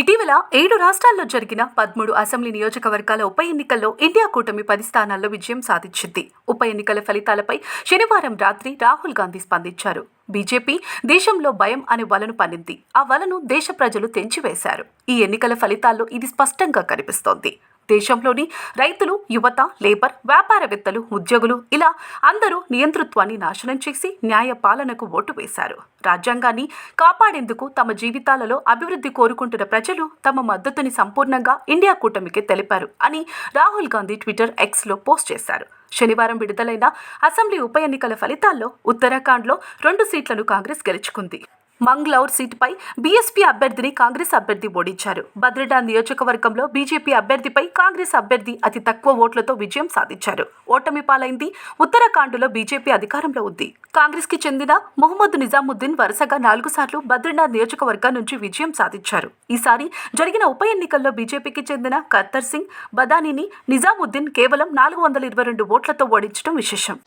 ఇటీవల ఏడు రాష్ట్రాల్లో జరిగిన పదమూడు అసెంబ్లీ నియోజకవర్గాల ఉప ఎన్నికల్లో ఇండియా కూటమి పది స్థానాల్లో విజయం సాధించింది. ఉప ఎన్నికల ఫలితాలపై శనివారం రాత్రి రాహుల్ గాంధీ స్పందించారు. బీజేపీ దేశంలో భయం అనే వలను పన్నింది. ఆ వలను దేశ ప్రజలు తెంచివేశారు. ఈ ఎన్నికల ఫలితాల్లో ఇది స్పష్టంగా కనిపిస్తోంది. దేశంలోని రైతులు యువత లేబర్ వ్యాపారవేత్తలు ఉద్యోగులు ఇలా అందరూ నియంతృత్వాన్ని నాశనం చేసి న్యాయ పాలనకు ఓటు వేశారు. రాజ్యాంగాన్ని కాపాడేందుకు తమ జీవితాలలో అభివృద్ధి కోరుకుంటున్న ప్రజలు తమ మద్దతుని సంపూర్ణంగా ఇండియా కూటమికి తెలిపారు అని రాహుల్ గాంధీ ట్విట్టర్ ఎక్స్లో పోస్ట్ చేశారు. శనివారం విడుదలైన అసెంబ్లీ ఉప ఎన్నికల ఫలితాల్లో ఉత్తరాఖండ్లో రెండు సీట్లను కాంగ్రెస్ గెలుచుకుంది. మంగ్లౌర్ సీటుపై బీఎస్పీ అభ్యర్థిని కాంగ్రెస్ అభ్యర్థి ఓడించారు. బద్రిడా నియోజకవర్గంలో బీజేపీ అభ్యర్థిపై కాంగ్రెస్ అభ్యర్థి అతి తక్కువ ఓట్లతో విజయం సాధించారు. ఓటమి పాలైంది. ఉత్తరాఖండ్లో బీజేపీ అధికారంలో ఉంది. కాంగ్రెస్కి చెందిన మొహమ్మద్ నిజాముద్దీన్ వరుసగా నాలుగు సార్లు బద్రీనాథ్ నియోజకవర్గం నుంచి విజయం సాధించారు. ఈసారి జరిగిన ఉప ఎన్నికల్లో బీజేపీకి చెందిన కత్తర్ సింగ్ బదానిని నిజాముద్దీన్ కేవలం నాలుగు వందల ఇరవై రెండు ఓట్లతో ఓడించడం విశేషం.